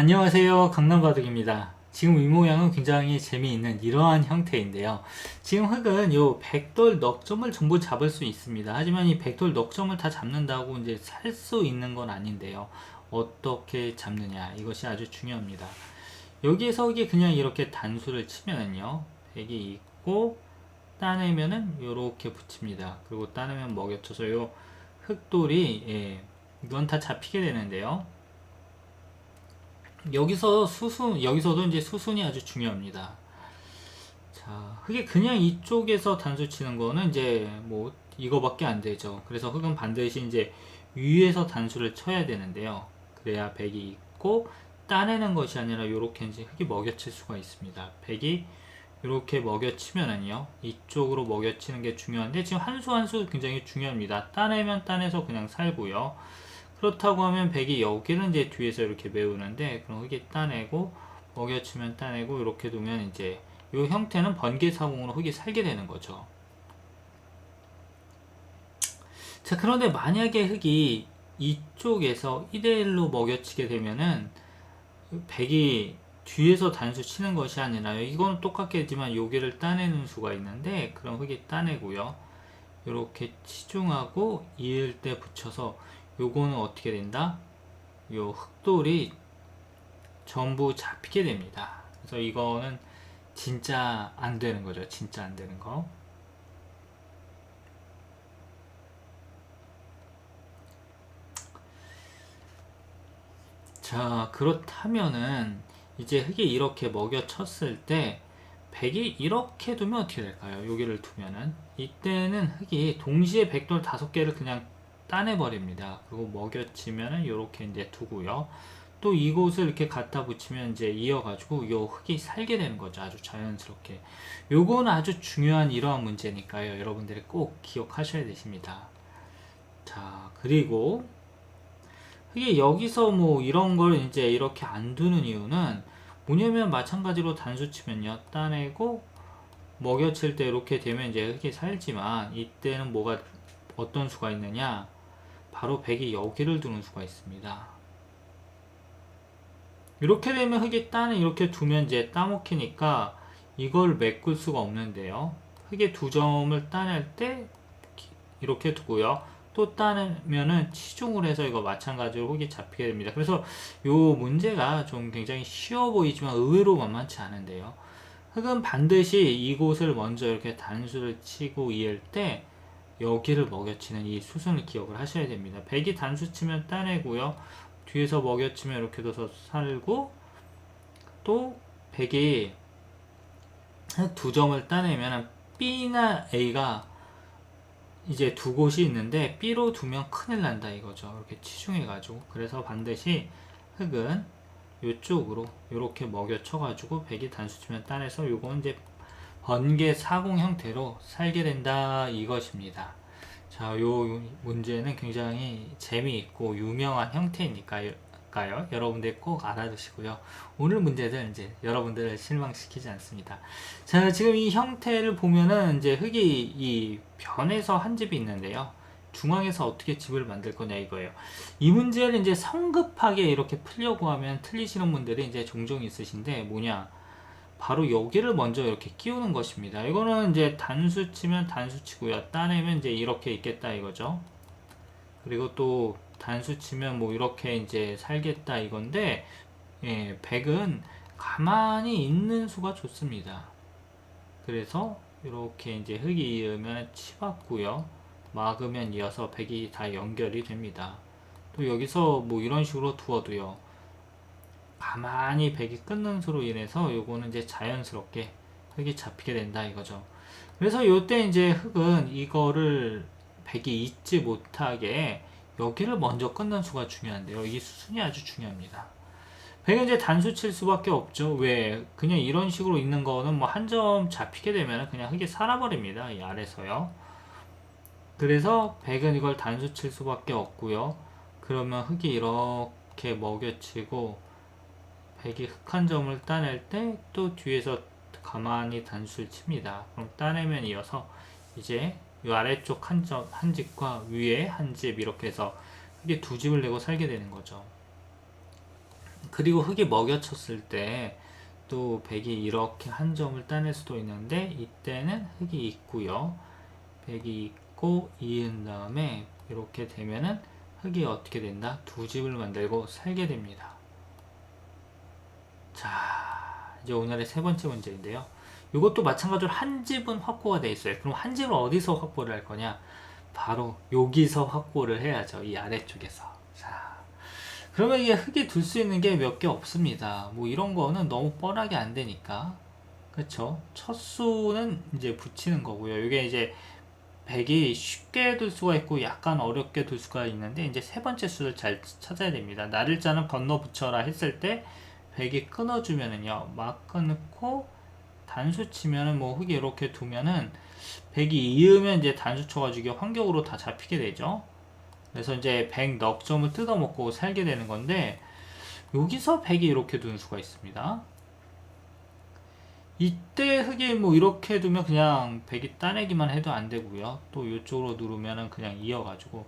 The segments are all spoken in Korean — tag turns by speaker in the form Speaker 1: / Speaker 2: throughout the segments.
Speaker 1: 안녕하세요. 강남바둑입니다. 지금 이 모양은 굉장히 재미있는 이러한 형태인데요. 지금 흙은 요 백돌 넉점을 전부 잡을 수 있습니다. 하지만 이 백돌 넉점을 다 잡는다고 이제 살 수 있는 건 아닌데요. 어떻게 잡느냐? 이것이 아주 중요합니다. 여기에서 이게 그냥 이렇게 단수를 치면은요 백이 있고 따내면은 요렇게 붙입니다. 그리고 따내면 먹여쳐서 요 흙돌이 예, 이건 다 잡히게 되는데요 여기서 수순 여기서도 이제 수순이 아주 중요합니다. 자, 흙이 그냥 이쪽에서 단수 치는 거는 이제 뭐 이거밖에 안 되죠. 그래서 흙은 반드시 이제 위에서 단수를 쳐야 되는데요. 그래야 백이 있고 따내는 것이 아니라 이렇게 이제 흙이 먹여칠 수가 있습니다. 백이 이렇게 먹여치면은요 이쪽으로 먹여치는 게 중요한데 지금 한 수 한 수 굉장히 중요합니다. 따내면 따내서 그냥 살고요. 그렇다고 하면 백이 여기를 이제 뒤에서 이렇게 메우는데 그럼 흙이 따내고 먹여치면 따내고 이렇게 두면 이제 이 형태는 번개사공으로 흙이 살게 되는 거죠. 자 그런데 만약에 흙이 이쪽에서 1대1로 먹여치게 되면은 백이 뒤에서 단수 치는 것이 아니라 이건 똑같겠지만 여기를 따내는 수가 있는데 그럼 흙이 따내고요. 이렇게 치중하고 이을 때 붙여서 요거는 어떻게 된다? 요 흑돌이 전부 잡히게 됩니다. 그래서 이거는 진짜 안 되는 거죠. 진짜 안 되는 거. 자, 그렇다면은 이제 흙이 이렇게 먹여 쳤을 때 백이 이렇게 두면 어떻게 될까요? 여기를 두면은 이때는 흙이 동시에 백돌 다섯 개를 그냥 따내버립니다. 그리고 먹여치면은 이렇게 이제 두고요. 또 이곳을 이렇게 갖다 붙이면 이제 이어가지고 요 흙이 살게 되는 거죠. 아주 자연스럽게. 요건 아주 중요한 이러한 문제니까요. 여러분들이 꼭 기억하셔야 되십니다. 자, 그리고 흙이 여기서 뭐 이런 걸 이제 이렇게 안 두는 이유는 뭐냐면 마찬가지로 단수 치면요. 따내고 먹여칠 때 이렇게 되면 이제 흙이 살지만 이때는 뭐가 어떤 수가 있느냐? 바로 백이 여기를 두는 수가 있습니다. 이렇게 되면 흙이 따는 이렇게 두면 이제 따먹히니까 이걸 메꿀 수가 없는데요. 흙의 두 점을 따낼 때 이렇게 두고요. 또 따내면은 치중을 해서 이거 마찬가지로 흙이 잡히게 됩니다. 그래서 이 문제가 좀 굉장히 쉬워 보이지만 의외로 만만치 않은데요. 흙은 반드시 이곳을 먼저 이렇게 단수를 치고 이을 때 여기를 먹여치는 이 수순을 기억을 하셔야 됩니다. 백이 단수 치면 따내고요. 뒤에서 먹여치면 이렇게 둬서 살고 또 백이 두 점을 따내면 B나 A가 이제 두 곳이 있는데 B로 두면 큰일 난다 이거죠. 이렇게 치중해 가지고 그래서 반드시 흙은 이쪽으로 이렇게 먹여쳐 가지고 백이 단수 치면 따내서 요건 이제 번개 사공 형태로 살게 된다 이것입니다. 자, 요 문제는 굉장히 재미있고 유명한 형태니까요. 여러분들 꼭 알아두시고요. 오늘 문제들 이제 여러분들을 실망시키지 않습니다. 자, 지금 이 형태를 보면은 이제 흙이 이 변에서 한 집이 있는데요. 중앙에서 어떻게 집을 만들 거냐 이거예요. 이 문제를 이제 성급하게 이렇게 풀려고 하면 틀리시는 분들이 이제 종종 있으신데 뭐냐? 바로 여기를 먼저 이렇게 끼우는 것입니다. 이거는 이제 단수 치면 단수 치고요. 따내면 이제 이렇게 있겠다 이거죠. 그리고 또 단수 치면 뭐 이렇게 이제 살겠다 이건데 예, 100은 가만히 있는 수가 좋습니다. 그래서 이렇게 이제 흙이 이으면 치받고요. 막으면 이어서 100이 다 연결이 됩니다. 또 여기서 뭐 이런 식으로 두어도요. 가만히 백이 끊는 수로 인해서 요거는 이제 자연스럽게 흙이 잡히게 된다 이거죠. 그래서 요때 이제 흙은 이거를 백이 잊지 못하게 여기를 먼저 끊는 수가 중요한데요. 이 수순이 아주 중요합니다. 백은 이제 단수 칠 수밖에 없죠. 왜? 그냥 이런 식으로 있는 거는 뭐 한 점 잡히게 되면 그냥 흙이 살아버립니다. 이 아래서요. 그래서 백은 이걸 단수 칠 수밖에 없고요. 그러면 흙이 이렇게 먹여치고 백이 흑한 점을 따낼 때 또 뒤에서 가만히 단수를 칩니다. 그럼 따내면 이어서 이제 이 아래쪽 한 점, 한 집과 위에 한 집 이렇게 해서 이게 두 집을 내고 살게 되는 거죠. 그리고 흙이 먹여쳤을 때 또 백이 이렇게 한 점을 따낼 수도 있는데 이때는 흙이 있고요. 백이 있고 이은 다음에 이렇게 되면은 흙이 어떻게 된다? 두 집을 만들고 살게 됩니다. 자, 이제 오늘의 세 번째 문제인데요. 이것도 마찬가지로 한 집은 확보가 돼 있어요. 그럼 한 집을 어디서 확보를 할 거냐? 바로 여기서 확보를 해야죠. 이 아래쪽에서. 자, 그러면 이게 흙에 둘 수 있는 게 몇 개 없습니다. 뭐 이런 거는 너무 뻔하게 안 되니까. 그쵸? 첫 수는 이제 붙이는 거고요. 이게 이제 100이 쉽게 둘 수가 있고 약간 어렵게 둘 수가 있는데 이제 세 번째 수를 잘 찾아야 됩니다. 나를 자는 건너 붙여라 했을 때 100이 끊어주면은요. 막 끊고 단수 치면은 뭐 흙이 이렇게 두면은 100이 이으면 이제 단수 쳐가지고 환경으로 다 잡히게 되죠. 그래서 이제 100 넉점을 뜯어먹고 살게 되는 건데 여기서 100이 이렇게 두는 수가 있습니다. 이때 흙이 뭐 이렇게 두면 그냥 100이 따내기만 해도 안 되고요. 또 이쪽으로 누르면은 그냥 이어가지고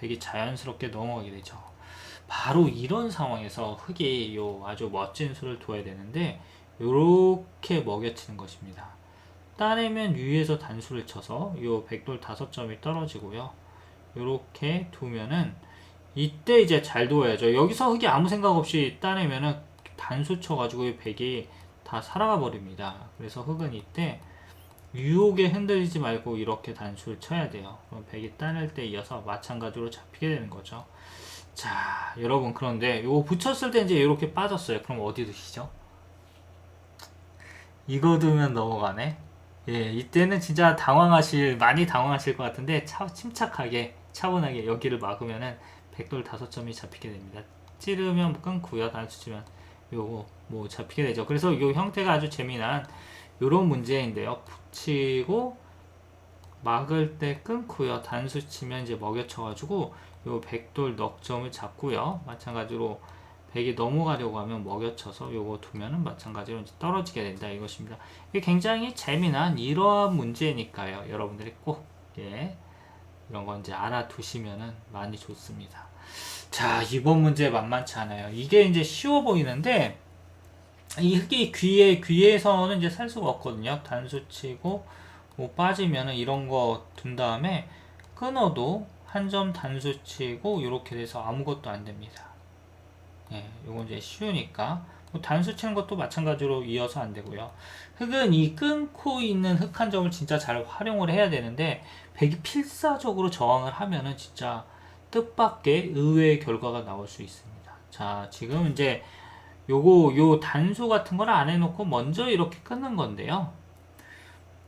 Speaker 1: 100이 자연스럽게 넘어가게 되죠. 바로 이런 상황에서 흙이 요 아주 멋진 수를 둬야 되는데 이렇게 먹여치는 것입니다. 따내면 위에서 단수를 쳐서 요 백돌 다섯 점이 떨어지고요. 이렇게 두면은 이때 이제 잘 두어야죠. 여기서 흙이 아무 생각 없이 따내면은 단수 쳐가지고 이 백이 다 살아가 버립니다. 그래서 흙은 이때 유혹에 흔들리지 말고 이렇게 단수를 쳐야 돼요. 그럼 백이 따낼 때 이어서 마찬가지로 잡히게 되는 거죠. 자, 여러분 그런데 이거 붙였을 때 이제 이렇게 빠졌어요. 그럼 어디 두시죠? 이거 두면 넘어가네. 예, 이때는 진짜 당황하실 많이 당황하실 것 같은데 차, 침착하게 차분하게 여기를 막으면은 백돌 다섯 점이 잡히게 됩니다. 찌르면 끊고요. 단수 치면 요거 뭐 잡히게 되죠. 그래서 요 형태가 아주 재미난 요런 문제인데요. 붙이고 막을 때 끊고요. 단수 치면 이제 먹여쳐가지고 요 백돌 넉점을 잡고요. 마찬가지로 백이 넘어가려고 하면 먹여쳐서 요거 두면은 마찬가지로 이제 떨어지게 된다 이것입니다. 이게 굉장히 재미난 이러한 문제니까요. 여러분들이 꼭 예, 이런 건 이제 알아두시면은 많이 좋습니다. 자, 이번 문제 만만치 않아요. 이게 이제 쉬워 보이는데 이 흙이 귀에 귀에서는 이제 살 수가 없거든요. 단수 치고 뭐 빠지면은 이런 거 둔 다음에 끊어도 한 점 단수 치고 이렇게 돼서 아무것도 안 됩니다. 예, 요건 이제 쉬우니까 뭐 단수 치는 것도 마찬가지로 이어서 안 되고요. 흙은 이 끊고 있는 흙 한 점을 진짜 잘 활용을 해야 되는데 백이 필사적으로 저항을 하면은 진짜 뜻밖의 의외의 결과가 나올 수 있습니다. 자, 지금 이제 요거 요 단수 같은 걸 안 해놓고 먼저 이렇게 끊는 건데요.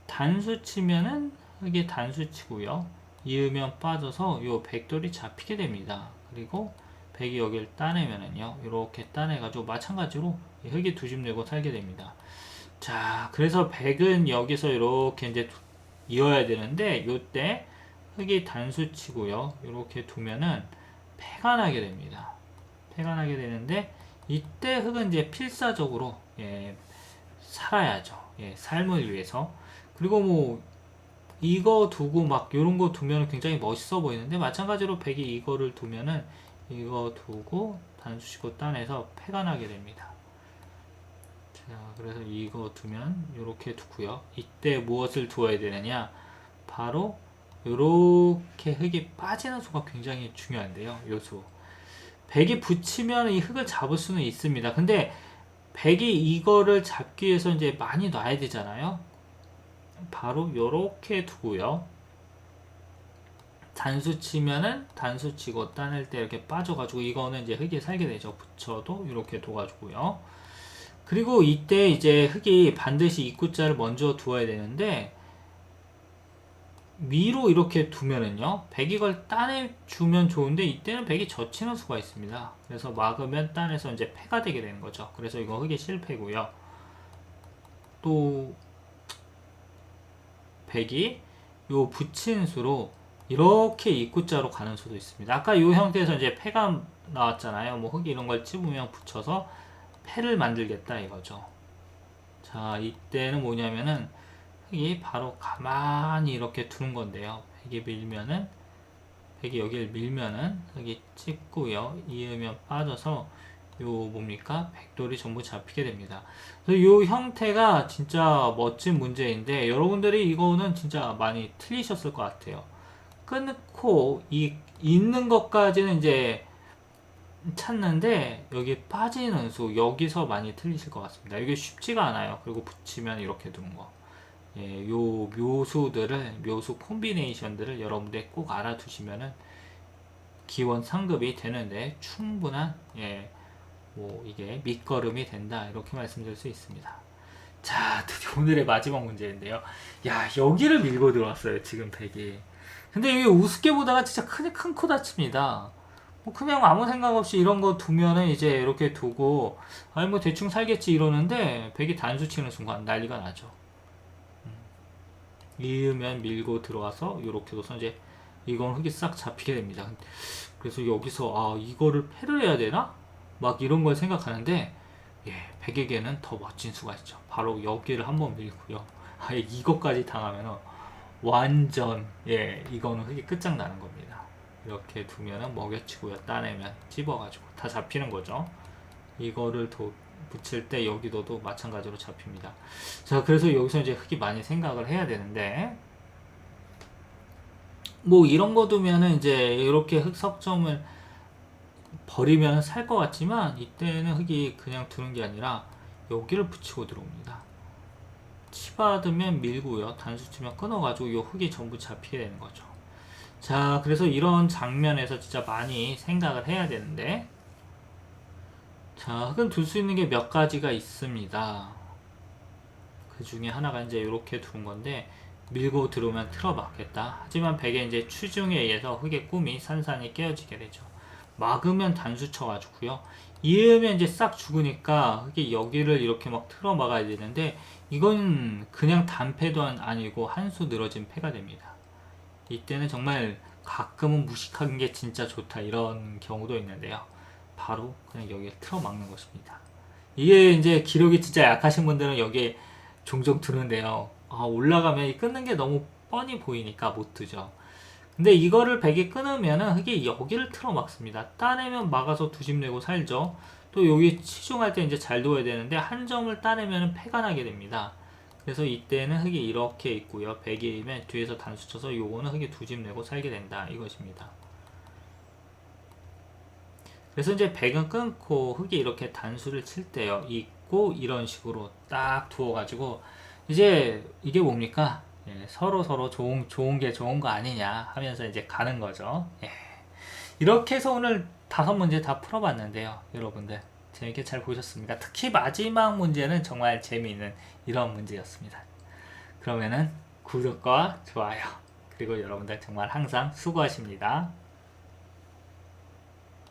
Speaker 1: 단수 치면은 이게 단수 치고요. 이으면 빠져서 요 백돌이 잡히게 됩니다. 그리고 백이 여기를 따내면은요. 이렇게 따내가지고 마찬가지로 흙이 두 집 내고 살게 됩니다. 자, 그래서 백은 여기서 이렇게 이제 이어야 되는데 요때 흙이 단수 치고요. 이렇게 두면은 패가 나게 됩니다. 패가 나게 되는데 이때 흙은 이제 필사적으로 예, 살아야죠. 예, 삶을 위해서. 그리고 뭐 이거 두고 막 이런 거 두면 굉장히 멋있어 보이는데 마찬가지로 백이 이거를 두면은 이거 두고 단수치고 따내서 패가 나게 됩니다. 자, 그래서 이거 두면 이렇게 두고요. 이때 무엇을 두어야 되느냐? 바로 이렇게 흙이 빠지는 수가 굉장히 중요한데요. 요수. 백이 붙이면 이 흙을 잡을 수는 있습니다. 근데 백이 이거를 잡기 위해서 이제 많이 놔야 되잖아요. 바로 이렇게 두고요. 단수 치면은 단수 치고 따낼 때 이렇게 빠져가지고 이거는 이제 흙이 살게 되죠. 붙여도 이렇게 둬가지고요. 그리고 이때 이제 흙이 반드시 입구자를 먼저 두어야 되는데 위로 이렇게 두면은요 백이걸 따내 주면 좋은데 이때는 백이 젖히는 수가 있습니다 그래서 막으면 따내서 이제 패가 되게 되는 거죠 그래서 이거 흙이 실패고요 또 백이 요 붙인 수로 이렇게 입구자로 가는 수도 있습니다 아까 이 형태에서 이제 패가 나왔잖아요 뭐 흙이 이런 걸 찝으면 붙여서 패를 만들겠다 이거죠 자 이때는 뭐냐면은 흙이 바로 가만히 이렇게 두는 건데요. 흙이 밀면은 흙이 여기를 밀면은 흙이 찍고요. 이으면 빠져서 요 뭡니까? 백돌이 전부 잡히게 됩니다. 그래서 요 형태가 진짜 멋진 문제인데 여러분들이 이거는 진짜 많이 틀리셨을 것 같아요. 끊고 이 있는 것까지는 이제 찾는데 여기 빠지는 수 여기서 많이 틀리실 것 같습니다. 이게 쉽지가 않아요. 그리고 붙이면 이렇게 두는 거. 예, 요 묘수들을 묘수 콤비네이션들을 여러분들 꼭 알아두시면은 기원 상급이 되는데 충분한 예, 뭐 이게 밑거름이 된다 이렇게 말씀드릴 수 있습니다. 자, 드디어 오늘의 마지막 문제인데요. 야, 여기를 밀고 들어왔어요. 지금 백이. 근데 이게 우습게 보다가 진짜 큰, 큰 코 다칩니다. 뭐 그냥 아무 생각 없이 이런 거 두면은 이제 이렇게 두고 아니 뭐 대충 살겠지 이러는데 백이 단수 치는 순간 난리가 나죠. 음. 이으면 밀고 들어와서 이렇게 둬서 이제 이건 흙이 싹 잡히게 됩니다. 그래서 여기서 아 이거를 패를 해야 되나? 막 이런 걸 생각하는데 예 백에게는 더 멋진 수가 있죠. 바로 여기를 한번 밀고요. 아예 이것까지 당하면은 완전 예 이거는 흙이 끝장나는 겁니다. 이렇게 두면은 먹여치고요 따내면 찝어가지고 다 잡히는 거죠. 이거를 도, 붙일 때 여기도도 마찬가지로 잡힙니다. 자 그래서 여기서 이제 흙이 많이 생각을 해야 되는데 뭐 이런 거 두면은 이제 이렇게 흙 석점을 버리면 살 것 같지만 이때는 흙이 그냥 두는 게 아니라 여기를 붙이고 들어옵니다. 치받으면 밀고요. 단수 치면 끊어가지고 이 흙이 전부 잡히게 되는 거죠. 자, 그래서 이런 장면에서 진짜 많이 생각을 해야 되는데, 자, 흙은 둘 수 있는 게 몇 가지가 있습니다. 그 중에 하나가 이제 이렇게 두는 건데, 밀고 들어오면 틀어막겠다. 하지만 백의 이제 추중에 의해서 흙의 꿈이 산산이 깨어지게 되죠. 막으면 단수 쳐가지고요. 이으면 이제 싹 죽으니까 흙이 여기를 이렇게 막 틀어 막아야 되는데, 이건 그냥 단패도 아니고 한 수 늘어진 패가 됩니다. 이때는 정말 가끔은 무식한 게 진짜 좋다 이런 경우도 있는데요. 바로 그냥 여기에 틀어 막는 것입니다. 이게 이제 기록이 진짜 약하신 분들은 여기에 종종 두는데요. 아, 올라가면 끊는 게 너무 뻔히 보이니까 못 두죠. 근데 이거를 백이 끊으면은 흙이 여기를 틀어 막습니다. 따내면 막아서 두집 내고 살죠. 또 여기 치중할 때 이제 잘 두어야 되는데 한 점을 따내면 패가 나게 됩니다. 그래서 이때는 흙이 이렇게 있고요. 100이면 뒤에서 단수 쳐서 요거는 흙이 두 집 내고 살게 된다. 이것입니다. 그래서 이제 100은 끊고 흙이 이렇게 단수를 칠 때요. 있고 이런 식으로 딱 두어가지고 이제 이게 뭡니까? 예, 서로 서로 좋은 좋은 게 좋은 거 아니냐 하면서 이제 가는 거죠. 예. 이렇게 해서 오늘 다섯 문제 다 풀어봤는데요, 여러분들. 재밌게 잘 보셨습니까? 특히 마지막 문제는 정말 재미있는 이런 문제였습니다. 그러면은 구독과 좋아요 그리고 여러분들 정말 항상 수고하십니다.